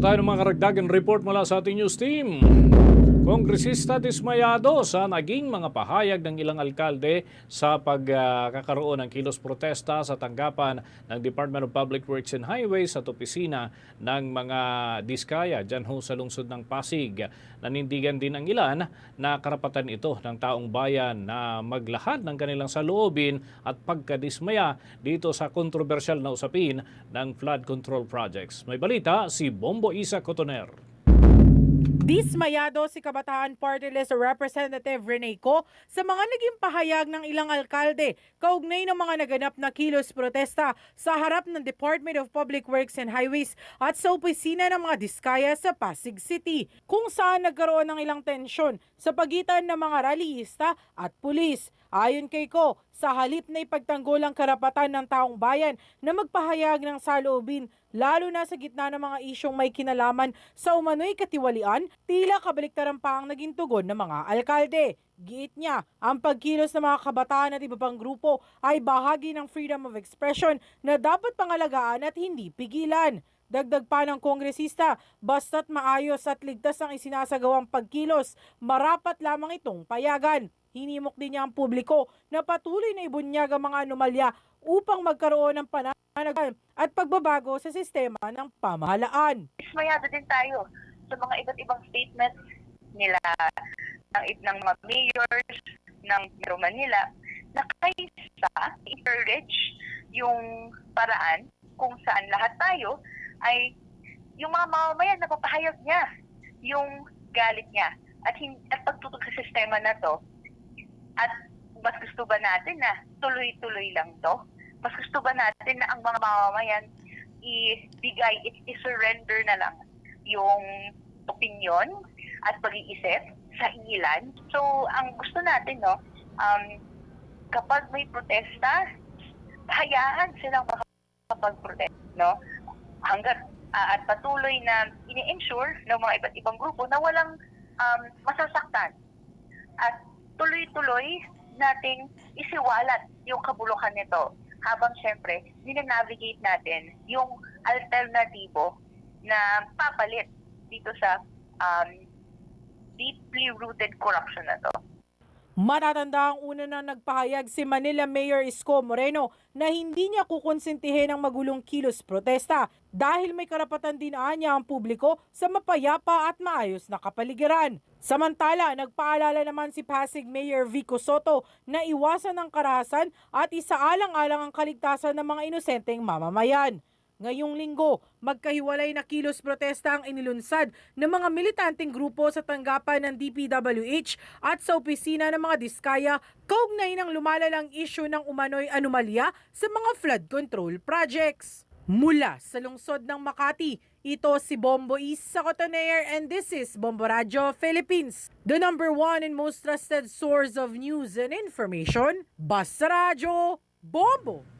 pa tayo ng mga karagdagan report mula sa ating news team. Kongresista dismayado sa naging mga pahayag ng ilang alkalde sa pagkakaroon ng kilos protesta sa tanggapan ng Department of Public Works and Highways at opisina ng mga diskaya dyan ho sa lungsod ng Pasig. Nanindigan din ang ilan na karapatan ito ng taong bayan na maglahad ng kanilang saloobin at pagkadismaya dito sa kontrobersyal na usapin ng flood control projects. May balita si Bombo Isa Cotoner. Dismayado si Kabataan Party List Representative Rene Co sa mga naging pahayag ng ilang alkalde kaugnay ng mga naganap na kilos protesta sa harap ng Department of Public Works and Highways at sa opisina ng mga diskaya sa Pasig City kung saan nagkaroon ng ilang tensyon sa pagitan ng mga rallyista at pulis. Ayon kay Ko, sa halip na ipagtanggol ang karapatan ng taong bayan na magpahayag ng saloobin, lalo na sa gitna ng mga isyong may kinalaman sa umano'y katiwalian, tila kabaliktaran pa ang naging tugon ng mga alkalde. Giit niya, ang pagkilos ng mga kabataan at iba pang grupo ay bahagi ng freedom of expression na dapat pangalagaan at hindi pigilan. Dagdag pa ng kongresista, basta't maayos at ligtas ang isinasagawang pagkilos, marapat lamang itong payagan. Hinimok din niya ang publiko na patuloy na ibunyag ang mga anomalya upang magkaroon ng pananagan at pagbabago sa sistema ng pamahalaan. dismayado din tayo sa mga iba't ibang statements nila ng, ng mga mayors ng Metro Manila na kaysa encourage yung paraan kung saan lahat tayo ay yung mga mamamayan na papahayag niya yung galit niya at, at pagtutok sa sistema na to at mas gusto ba natin na tuloy-tuloy lang to? Mas gusto ba natin na ang mga mamamayan ibigay, i-surrender na lang yung opinion at pag-iisip sa ilan. So, ang gusto natin, no, um, kapag may protesta, hayaan silang makapag-protest, no? Hanggat ah, at patuloy na ini-ensure ng mga iba't ibang grupo na walang um, masasaktan. At tuloy-tuloy nating isiwalat yung kabulukan nito habang syempre, ninanavigate natin yung alternatibo na papalit dito sa um, deeply rooted corruption na to. Matatanda ang una na nagpahayag si Manila Mayor Isko Moreno na hindi niya kukonsintihin ang magulong kilos protesta dahil may karapatan din niya ang publiko sa mapayapa at maayos na kapaligiran. Samantala, nagpaalala naman si Pasig Mayor Vico Soto na iwasan ang karahasan at isaalang-alang ang kaligtasan ng mga inosenteng mamamayan. Ngayong linggo, magkahiwalay na kilos protesta ang inilunsad ng mga militanteng grupo sa tanggapan ng DPWH at sa opisina ng mga diskaya kaugnay ng lumalalang isyu ng umano'y anomalya sa mga flood control projects. Mula sa lungsod ng Makati, ito si Bombo East sa Cotonair and this is Bombo Radio Philippines, the number one and most trusted source of news and information. Basta Radio, Bombo!